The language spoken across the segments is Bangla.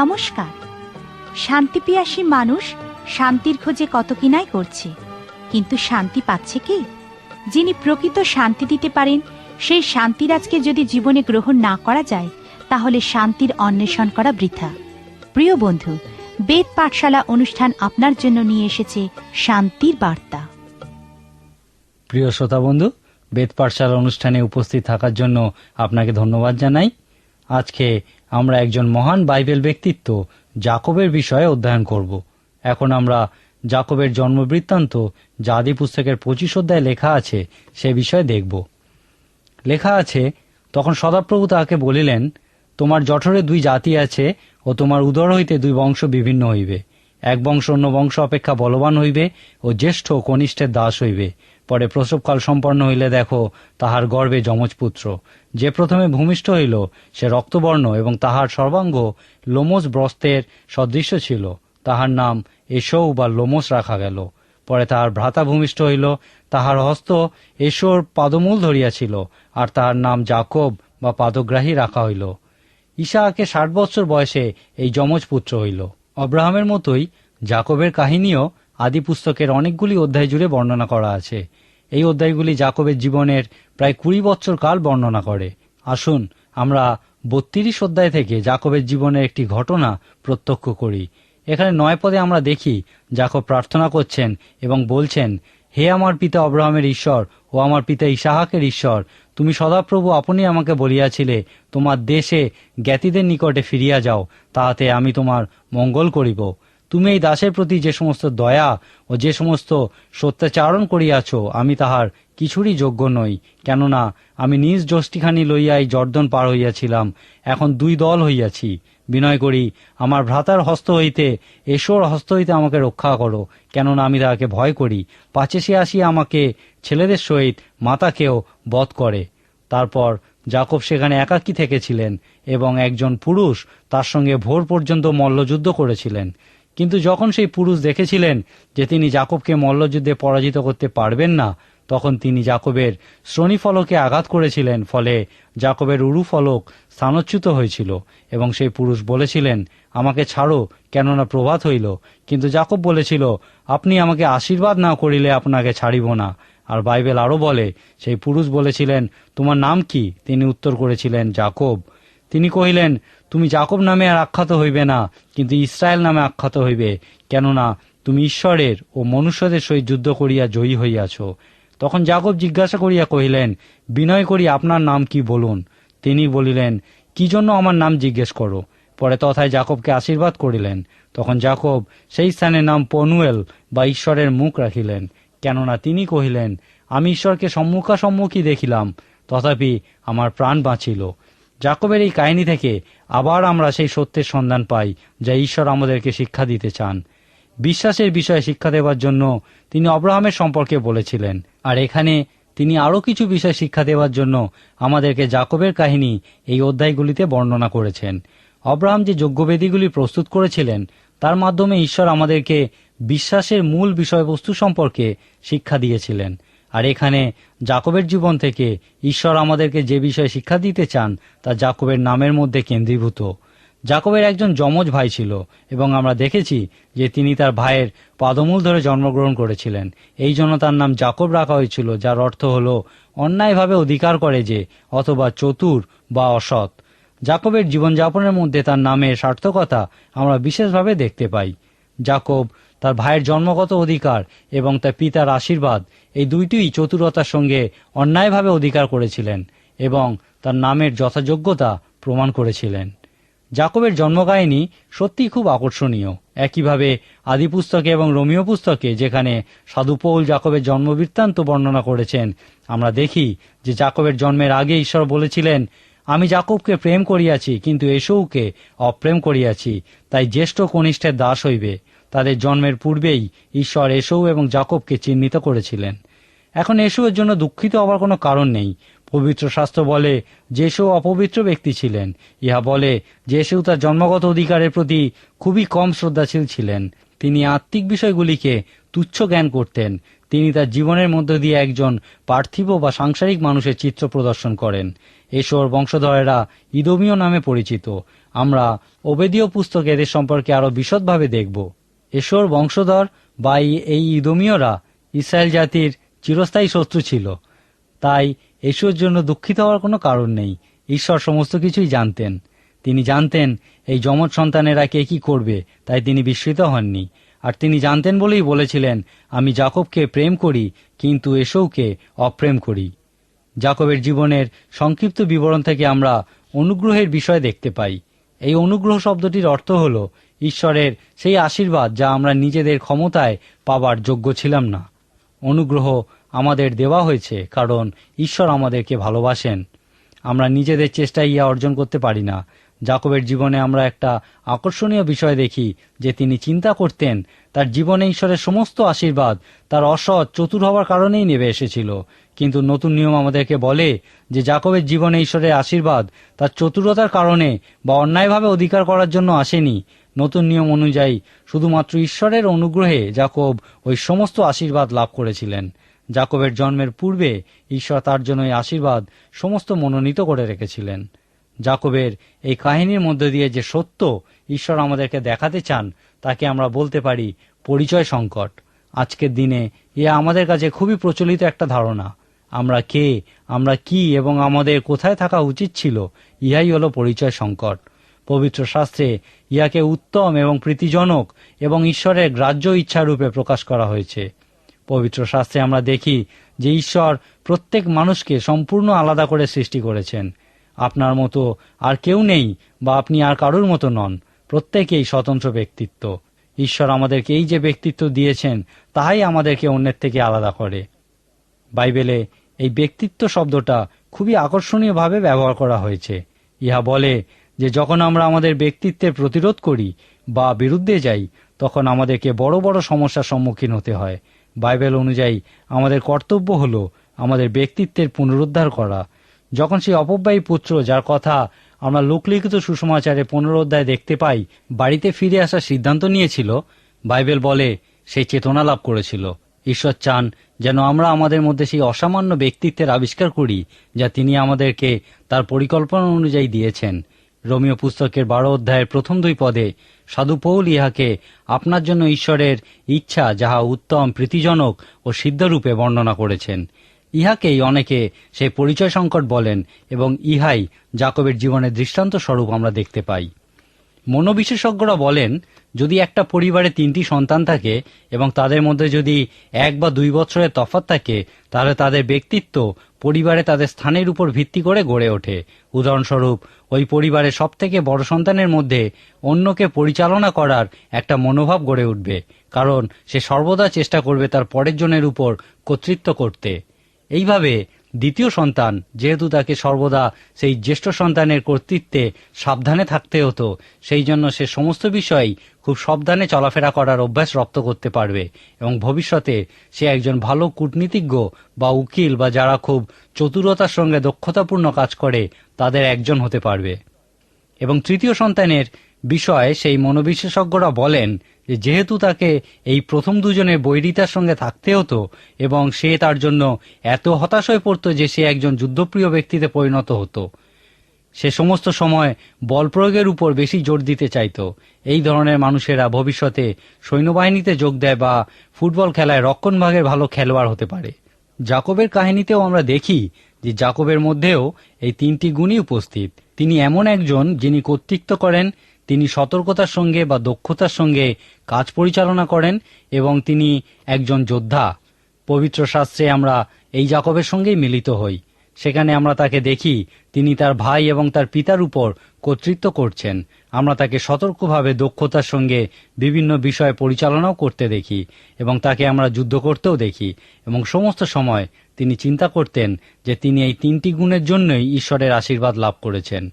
নমস্কার। শান্তিপিয়াসী মানুষ শান্তির খোঁজে কত কিনাই করছে। কিন্তু শান্তি পাচ্ছে কি? যিনি প্রকৃত শান্তি দিতে পারেন, সেই শান্তিরাজকে যদি জীবনে গ্রহণ না করা যায়, তাহলে শান্তির অন্বেষণ করা বৃথা। প্রিয় বন্ধু, বেদ পাঠশালা অনুষ্ঠান আপনার জন্য নিয়ে এসেছে শান্তির বার্তা। প্রিয় শ্রোতা বন্ধু, বেদ পাঠশালা অনুষ্ঠানে উপস্থিত থাকার জন্য আপনাকে ধন্যবাদ জানাই। আজকে আমরা একজন মহান বাইবেল ব্যক্তিত্ব জাকবের বিষয়ে অধ্যয়ন করব। এখন আমরা জাকবের জন্মবৃত্তান্ত আদি পুস্তকের পঁচিশ অধ্যায় লেখা আছে, সে বিষয়ে দেখব। লেখা আছে, তখন সদাপ্রভু তাহাকে বলিলেন, তোমার জঠরে দুই জাতি আছে ও তোমার উদর হইতে দুই বংশ বিভিন্ন হইবে। এক বংশ অন্য বংশ অপেক্ষা বলবান হইবে ও জ্যেষ্ঠ কনিষ্ঠের দাস হইবে। পরে প্রসবকাল সম্পন্ন হইলে দেখো তাহার গর্ভে যমজ পুত্র যে প্রথমে ভূমিষ্ঠ হইল, সে রক্তবর্ণ এবং তাহার সর্বাঙ্গ লোমস ব্রস্তের সদৃশ্য ছিল। তাহার নাম এসৌ বা লোমস রাখা গেল। পরে তাহার ভ্রাতা ভূমিষ্ঠ হইল, তাহার হস্ত এসোর পাদমূল ধরিয়াছিল আর তাহার নাম জাকব বা পাদগ্রাহী রাখা হইল। ঈশাকে ষাট বছর বয়সে এই যমজ পুত্র হইল। অব্রাহামের মতোই জাকবের কাহিনীও আদি পুস্তকের অনেকগুলি অধ্যায় জুড়ে বর্ণনা করা আছে। এই অধ্যায়গুলি জাকবের জীবনের প্রায় কুড়ি বছর কাল বর্ণনা করে। আসুন, আমরা বত্রিশ অধ্যায় থেকে জাকবের জীবনের একটি ঘটনা প্রত্যক্ষ করি। এখানে নয় পদে আমরা দেখি, জাকব প্রার্থনা করছেন এবং বলছেন, হে আমার পিতা অব্রাহামের ঈশ্বর ও আমার পিতা ইসাহাকের ঈশ্বর, তুমি সদাপ্রভু আপনি আমাকে বলিয়াছিলে, তোমার দেশে জ্ঞাতিদের নিকটে ফিরিয়া যাও, তাহাতে আমি তোমার মঙ্গল করিব। তুমি এই দাসের প্রতি যে সমস্ত দয়া ও যে সমস্ত সত্যাচারণ করিয়াছ, আমি তাহার কিছুরই যোগ্য নই। কেননা আমি নিজ যষ্টিখানি লইয়াই জর্দন পার হইয়াছিলাম, এখন দুই দল হইয়াছি। বিনয় করি, আমার ভ্রাতার হস্ত হইতে এসোর হস্ত হইতে আমাকে রক্ষা করো, কেননা আমি তাহাকে ভয় করি। পাছে সে আসিয়া আমাকে ছেলেদের সহিত মাতাকেও বধ করে। তারপর জাকব সেখানে একাকী থেকেছিলেন এবং একজন পুরুষ তার সঙ্গে ভোর পর্যন্ত মল্লযুদ্ধ করেছিলেন। কিন্তু যখন সেই পুরুষ দেখেছিলেন যে তিনি জাকবকে মল্লযুদ্ধে পরাজিত করতে পারবেন না, তখন তিনি জাকবের শ্রোণীফলকে আঘাত করেছিলেন, ফলে জাকবের উরু ফলক স্থানচ্যুত হয়েছিল এবং সেই পুরুষ বলেছিলেন, আমাকে ছাড়ো, কেননা প্রভাত হইল। কিন্তু জাকব বলেছিল, আপনি আমাকে আশীর্বাদ না করিলে আপনাকে ছাড়িব না। আর বাইবেল আরও বলে, সেই পুরুষ বলেছিলেন, তোমার নাম কি? তিনি উত্তর করেছিলেন, জাকব। তিনি কহিলেন তুমি জাকব নামে আর আখ্যাত হইবে না, কিন্তু ইসরায়েল নামে আখ্যাত হইবে, কেননা তুমি ঈশ্বরের ও মনুষ্যদের সহিত যুদ্ধ করিয়া জয়ী হইয়াছ। তখন জাকব জিজ্ঞাসা করিয়া কহিলেন, বিনয় করি, আপনার নাম কি বলুন? তিনি বলিলেন, কি জন্য আমার নাম জিজ্ঞেস করো? পরে তথায় জাকবকে আশীর্বাদ করিলেন। তখন জাকব সেই স্থানের নাম পনুয়েল বা ঈশ্বরের মুখ রাখিলেন, কেননা তিনি কহিলেন, আমি ঈশ্বরকে সম্মুখাসম্মুখী দেখিলাম, তথাপি আমার প্রাণ বাঁচিল। জাকবের এই কাহিনী থেকে আবার আমরা সেই সত্যের সন্ধান পাই, যা ঈশ্বর আমাদেরকে শিক্ষা দিতে চান। বিশ্বাসের বিষয়ে শিক্ষা দেওয়ার জন্য তিনি অব্রাহামের সম্পর্কে বলেছিলেন, আর এখানে তিনি আরও কিছু বিষয় শিক্ষা দেওয়ার জন্য আমাদেরকে জাকবের কাহিনী এই অধ্যায়গুলিতে বর্ণনা করেছেন। অব্রাহাম যে যজ্ঞবেদীগুলি প্রস্তুত করেছিলেন, তার মাধ্যমে ঈশ্বর আমাদেরকে বিশ্বাসের মূল বিষয়বস্তু সম্পর্কে শিক্ষা দিয়েছিলেন। আর এখানে জাকবের জীবন থেকে ঈশ্বর আমাদেরকে যে বিষয়ে শিক্ষা দিতে চান, তা জাকবের নামের মধ্যে কেন্দ্রীভূত। জাকবের একজন যমজ ভাই ছিল, এবং আমরা দেখেছি যে তিনি তার ভাইয়ের পাদমূল ধরে জন্মগ্রহণ করেছিলেন। এই জন্য তার নাম জাকব রাখা হয়েছিল, যার অর্থ হল, অন্যায়ভাবে অধিকার করে যে, অথবা চতুর বা অসৎ। জাকবের জীবনযাপনের মধ্যে তার নামের সার্থকতা আমরা বিশেষভাবে দেখতে পাই। জাকব তার ভাইয়ের জন্মগত অধিকার এবং তার পিতার আশীর্বাদ এই দুইটিই চতুরতার সঙ্গে অন্যায়ভাবে অধিকার করেছিলেন এবং তার নামের যথাযোগ্যতা প্রমাণ করেছিলেন। জাকবের জন্মকাহিনী সত্যি খুব আকর্ষণীয়। একইভাবে আদি পুস্তকে এবং রোমিও পুস্তকে যেখানে সাধুপৌল জাকবের জন্মবৃত্তান্ত বর্ণনা করেছেন, আমরা দেখি যে জাকবের জন্মের আগে ঈশ্বর বলেছিলেন, আমি জাকবকে প্রেম করিয়াছি, কিন্তু এসৌকে অপ্রেম করিয়াছি, তাই জ্যেষ্ঠ কনিষ্ঠের দাস হইবে। তাদের জন্মের পূর্বেই ঈশ্বর এসৌ এবং জাকবকে চিহ্নিত করেছিলেন। এখন এসৌয়ের জন্য দুঃখিত হওয়ার কোনো কারণ নেই। পবিত্র শাস্ত্র বলে, যে সেও অপবিত্র ব্যক্তি ছিলেন, ইহা বলে যে সেও তার জন্মগত অধিকারের প্রতি খুবই কম শ্রদ্ধাশীল ছিলেন। তিনি আত্মিক বিষয়গুলিকে তুচ্ছ জ্ঞান করতেন। তিনি তার জীবনের মধ্য দিয়ে একজন পার্থিব বা সাংসারিক মানুষের চিত্র প্রদর্শন করেন। এসোর বংশধরেরা ইদমীয় নামে পরিচিত। আমরা ওবেদীয় পুস্তকে এদের সম্পর্কে আরও বিশদভাবে দেখব। এসোর বংশধর বা এই- ইদমীয়রা ইসরায়েল জাতির চিরস্থায়ী শত্রু ছিল। তাই এসোর জন্য দুঃখিত হওয়ার কোনো কারণ নেই। ঈশ্বর সমস্ত কিছুই জানতেন। তিনি জানতেন এই যমজ সন্তানেরা কে কি করবে, তাই তিনি বিস্মিত হননি। আর তিনি জানতেন বলেই বলেছিলেন, আমি জাকবকে প্রেম করি, কিন্তু এসৌকে অপ্রেম করি। জাকবের জীবনের সংক্ষিপ্ত বিবরণ থেকে আমরা অনুগ্রহের বিষয় দেখতে পাই। এই অনুগ্রহ শব্দটির অর্থ হল ঈশ্বরের সেই আশীর্বাদ যা আমরা নিজেদের ক্ষমতায় পাবার যোগ্য ছিলাম না। অনুগ্রহ আমাদের দেওয়া হয়েছে, কারণ ঈশ্বর আমাদেরকে ভালোবাসেন। আমরা নিজেদের চেষ্টায় ইয়া অর্জন করতে পারি না। জাকবের জীবনে আমরা একটা আকর্ষণীয় বিষয় দেখি, যে তিনি চিন্তা করতেন, তার জীবনে ঈশ্বরের সমস্ত আশীর্বাদ তার অসৎ, চতুর হওয়ার কারণেই নেমে এসেছিল। কিন্তু নতুন নিয়ম আমাদেরকে বলে যে জাকবের জীবনে ঈশ্বরের আশীর্বাদ তার চতুরতার কারণে বা অন্যায়ভাবে অধিকার করার জন্য আসেনি নতুন নিয়ম অনুযায়ী শুধুমাত্র ঈশ্বরের অনুগ্রহে জাকব ওই সমস্ত আশীর্বাদ লাভ করেছিলেন। জাকবের জন্মের পূর্বে ঈশ্বর তার জন্য এই আশীর্বাদ সমস্ত মনোনীত করে রেখেছিলেন। জাকবের এই কাহিনীর মধ্যে দিয়ে যে সত্য ঈশ্বর আমাদেরকে দেখাতে চান, তাকে আমরা বলতে পারি পরিচয় সংকট। আজকের দিনে এ আমাদের কাছে খুবই প্রচলিত একটা ধারণা। আমরা কে, আমরা কি এবং আমাদের কোথায় থাকা উচিত ছিল, ইহাই হলো পরিচয় সংকট। পবিত্র শাস্ত্রে ইহাকে উত্তম এবং প্রীতিজনক এবং ঈশ্বরের গ্রাহ্য ইচ্ছারূপে প্রকাশ করা হয়েছে। পবিত্র শাস্ত্রে আমরা দেখি যে ঈশ্বর প্রত্যেক মানুষকে সম্পূর্ণ আলাদা করে সৃষ্টি করেছেন। আপনার মতো আর কেউ নেই বা আপনি আর কারোর মতো নন। প্রত্যেকেই স্বতন্ত্র ব্যক্তিত্ব। ঈশ্বর আমাদেরকে এই যে ব্যক্তিত্ব দিয়েছেন, তাহাই আমাদেরকে অন্যের থেকে আলাদা করে। বাইবেলে এই ব্যক্তিত্ব শব্দটা খুবই আকর্ষণীয়ভাবে ব্যবহার করা হয়েছে। ইহা বলে যে যখন আমরা আমাদের ব্যক্তিত্বের প্রতিরোধ করি বা বিরুদ্ধে যাই, তখন আমাদেরকে বড় বড় সমস্যার সম্মুখীন হতে হয়। বাইবেল অনুযায়ী আমাদের কর্তব্য হল আমাদের ব্যক্তিত্বের পুনরুদ্ধার করা। যখন সেই অপব্যয়ী পুত্র যার কথা আমরা লোকলিখিত সুসমাচারে পনেরো অধ্যায় দেখতে পাই, বাড়িতে ফিরে আসার সিদ্ধান্ত নিয়েছিল, বাইবেল বলে সে চেতনা লাভ করেছিল। ঈশ্বর চান যেন আমরা আমাদের মধ্যে সেই অসামান্য ব্যক্তিত্বের আবিষ্কার করি, যা তিনি আমাদেরকে তার পরিকল্পনা অনুযায়ী দিয়েছেন। রোমিও পুস্তকের বারো অধ্যায়ের প্রথম দুই পদে, সাধু পৌল ইহাকে আপনার জন্য ঈশ্বরের ইচ্ছা যাহা উত্তম, প্রীতিজনক ও সিদ্ধরূপে বর্ণনা করেছেন। ইহাকেই অনেকে সে পরিচয় সংকট বলেন এবং ইহাই জাকবের জীবনের দৃষ্টান্ত স্বরূপ আমরা দেখতে পাই। মনোবিশেষজ্ঞরা বলেন যদি একটা পরিবারে তিনটি সন্তান থাকে এবং তাদের মধ্যে যদি এক বা দুই বছরের তফাৎ থাকে, তাহলে তাদের ব্যক্তিত্ব পরিবারে তাদের স্থানের উপর ভিত্তি করে গড়ে ওঠে। উদাহরণস্বরূপ, ওই পরিবারের সব থেকে বড় সন্তানের মধ্যে অন্যকে পরিচালনা করার একটা মনোভাব গড়ে উঠবে, কারণ সে সর্বদা চেষ্টা করবে তার পরের জনের উপর কর্তৃত্ব করতে। এইভাবে দ্বিতীয় সন্তান। যেহেতু তাকে সর্বদা সেই জ্যেষ্ঠ সন্তানের কর্তৃত্বে সাবধানে থাকতে হতো, সেই জন্য সে সমস্ত বিষয়ই খুব সাবধানে চলাফেরা করার অভ্যাস রপ্ত করতে পারবে এবং ভবিষ্যতে সে একজন ভালো কূটনীতিজ্ঞ বা উকিল বা যারা খুব চতুরতার সঙ্গে দক্ষতাপূর্ণ কাজ করে, তাদের একজন হতে পারবে। এবং তৃতীয় সন্তানের বিষয়ে সেই মনোবিশেষজ্ঞরা বলেন যেহেতু তাকে এই প্রথম দুজনে বৈরিতার সঙ্গে থাকতে হতো এবং সে তার জন্য এত হতাশ হয়ে পড়তো যে সে একজন যুদ্ধপ্রিয় ব্যক্তিতে পরিণত হতো, সে সমস্ত সময় বল প্রয়োগের উপর বেশি জোর দিতে চাইতো। এই ধরনের মানুষেরা ভবিষ্যতে সৈন্যবাহিনীতে যোগ দেয় বা ফুটবল খেলায় রক্ষণভাগের ভালো খেলোয়াড় হতে পারে। জাকবের কাহিনীতেও আমরা দেখি যে জাকবের মধ্যেও এই তিনটি গুণই উপস্থিত। তিনি এমন একজন যিনি কর্তৃত্ব করেন তিনি সতর্কতার সঙ্গে বা দক্ষতার সঙ্গে কাজ পরিচালনা করেন এবং তিনি একজন যোদ্ধা। পবিত্র শাস্ত্রে আমরা এই জাকবের সঙ্গেই মিলিত হই। সেখানে আমরা তাকে দেখি, তিনি তার ভাই এবং তার পিতার উপর কর্তৃত্ব করছেন। আমরা তাকে সতর্কভাবে দক্ষতার সঙ্গে বিভিন্ন বিষয় পরিচালনাও করতে দেখি এবং তাকে আমরা যুদ্ধ করতেও দেখি এবং সমস্ত সময় তিনি চিন্তা করতেন যে তিনি এই তিনটি গুণের জন্যই ঈশ্বরের আশীর্বাদ লাভ করেছেন।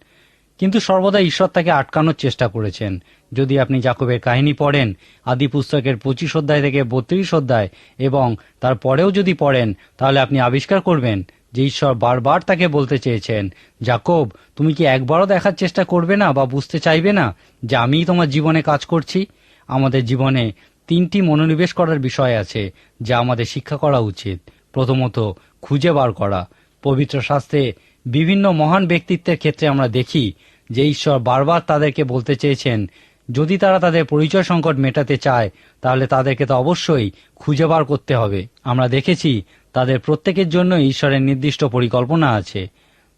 কিন্তু সর্বদা ঈশ্বর তাকে আটকানোর চেষ্টা করেছেন। যদি আপনি জাকবের কাহিনী পড়েন, আদি পুস্তকের পঁচিশ অধ্যায় থেকে বত্রিশ অধ্যায়, এবং তারপরেও যদি পড়েন, তাহলে আপনি আবিষ্কার করবেন যে ঈশ্বর বারবার তাকে বলতে চেয়েছেন, জাকব, তুমি কি একবারও দেখার চেষ্টা করবে না বা বুঝতে চাইবে না যে আমিই তোমার জীবনে কাজ করছি? আমাদের জীবনে তিনটি মনোনিবেশ করার বিষয় আছে, যা আমাদের শিক্ষা করা উচিত। প্রথমত, খুঁজে বার করা। পবিত্র শাস্ত্রে বিভিন্ন মহান ব্যক্তিত্বের ক্ষেত্রে আমরা দেখি যে ঈশ্বর বারবার তাদেরকে বলতে চেয়েছেন, যদি তারা তাদের পরিচয় সংকট মেটাতে চায়, তাহলে তাদেরকে তো অবশ্যই খুঁজে বার করতে হবে। আমরা দেখেছি তাদের প্রত্যেকের জন্য ঈশ্বরের নির্দিষ্ট পরিকল্পনা আছে।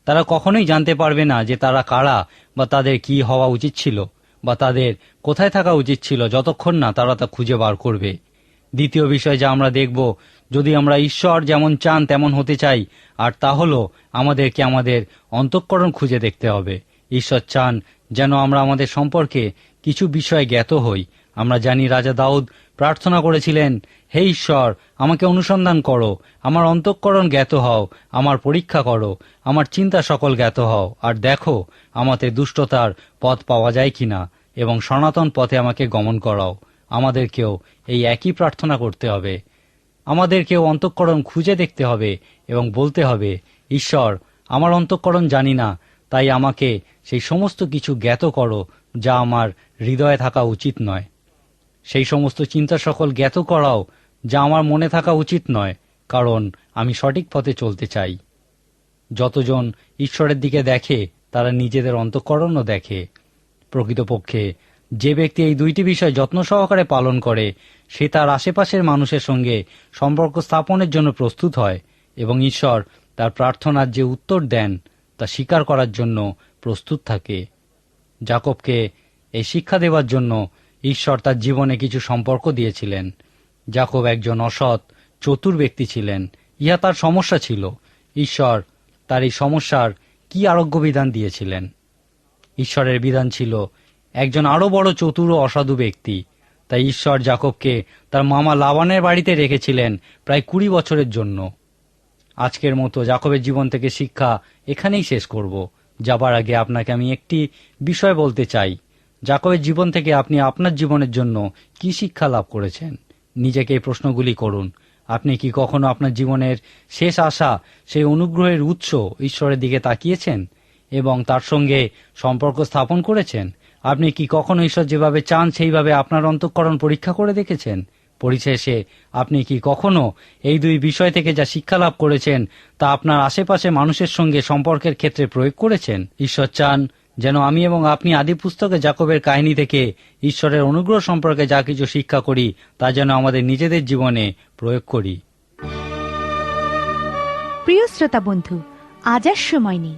তারা কখনোই জানতে পারবে না যে তারা কারা বা তাদের কি হওয়া উচিত ছিল বা তাদের কোথায় থাকা উচিত ছিল যতক্ষণ না তারা তা খুঁজে বার করবে। দ্বিতীয় বিষয় যা আমরা দেখব যদি আমরা ঈশ্বর যেমন চান তেমন হতে চাই, আর তা হলো আমাদেরকে আমাদের অন্তঃকরণ খুঁজে দেখতে হবে। ঈশ্বর চান যেন আমরা আমাদের সম্পর্কে কিছু বিষয়ে জ্ঞাত হই। আমরা জানি রাজা দাউদ প্রার্থনা করেছিলেন, হে ঈশ্বর, আমাকে অনুসন্ধান করো, আমার অন্তঃকরণ জ্ঞাত হও, আমার পরীক্ষা করো, আমার চিন্তা সকল জ্ঞাত হও, আর দেখো আমাদের দুষ্টতার পথ পাওয়া যায় কিনা, এবং সনাতন পথে আমাকে গমন করাও। আমাদেরকেও এই একই প্রার্থনা করতে হবে। আমাদেরকেও অন্তঃকরণ খুঁজে দেখতে হবে এবং বলতে হবে, ঈশ্বর, আমার অন্তঃকরণ জানি না, তাই আমাকে সেই সমস্ত কিছু জ্ঞাত করো, যা আমার হৃদয়ে থাকা উচিত নয়। সেই সমস্ত চিন্তা সকল জ্ঞাত করাও, যা আমার মনে থাকা উচিত নয়, কারণ আমি সঠিক পথে চলতে চাই। যতজন ঈশ্বরের দিকে দেখে, তারা নিজেদের অন্তঃকরণও দেখে। প্রকৃতপক্ষে যে ব্যক্তি এই দুইটি বিষয় যত্ন সহকারে পালন করে, সে তার আশেপাশের মানুষের সঙ্গে সম্পর্ক স্থাপনের জন্য প্রস্তুত হয় এবং ঈশ্বর তার প্রার্থনার যে উত্তর দেন তা স্বীকার করার জন্য প্রস্তুত থাকে। জাকবকে এই শিক্ষা দেওয়ার জন্য ঈশ্বর তার জীবনে কিছু সম্পর্ক দিয়েছিলেন। জাকব একজন অসৎ, চতুর ব্যক্তি ছিলেন। ইহা তার সমস্যা ছিল। ঈশ্বর তার এই সমস্যার কি আরোগ্য বিধান দিয়েছিলেন? ঈশ্বরের বিধান ছিল একজন আরও বড় চতুর অসাধু ব্যক্তি। তাই ঈশ্বর জাকবকে তার মামা লাবানের বাড়িতে রেখেছিলেন প্রায় কুড়ি বছরের জন্য। আজকের মতো জাকবের জীবন থেকে শিক্ষা এখানেই শেষ করব। যাবার আগে আপনাকে আমি একটি বিষয় বলতে চাই। জাকবের জীবন থেকে আপনি আপনার জীবনের জন্য কি শিক্ষা লাভ করেছেন? নিজেকে এই প্রশ্নগুলি করুন। আপনি কি কখনো আপনার জীবনের শেষ আশা, সেই অনুগ্রহের উৎস ঈশ্বরের দিকে তাকিয়েছেন এবং তার সঙ্গে সম্পর্ক স্থাপন করেছেন? আপনি কি কখনো ঈশ্বর যেভাবে চান, সেইভাবে আপনার অন্তঃকরণ পরীক্ষা করে দেখেছেন? পরিশেষে, আপনি কি কখনো এই দুই বিষয় থেকে যা শিক্ষা লাভ করেছেন, তা আপনার আশেপাশে মানুষের সঙ্গে সম্পর্কের ক্ষেত্রে প্রয়োগ করেছেন? ঈশ্বর চান যেন আমি এবং আপনি আদি পুস্তকে জাকবের কাহিনী থেকে ঈশ্বরের অনুগ্রহ সম্পর্কে যা কিছু শিক্ষা করি, তা যেন আমাদের নিজেদের জীবনে প্রয়োগ করি। প্রিয় শ্রোতা বন্ধু, আজ আর সময় নেই।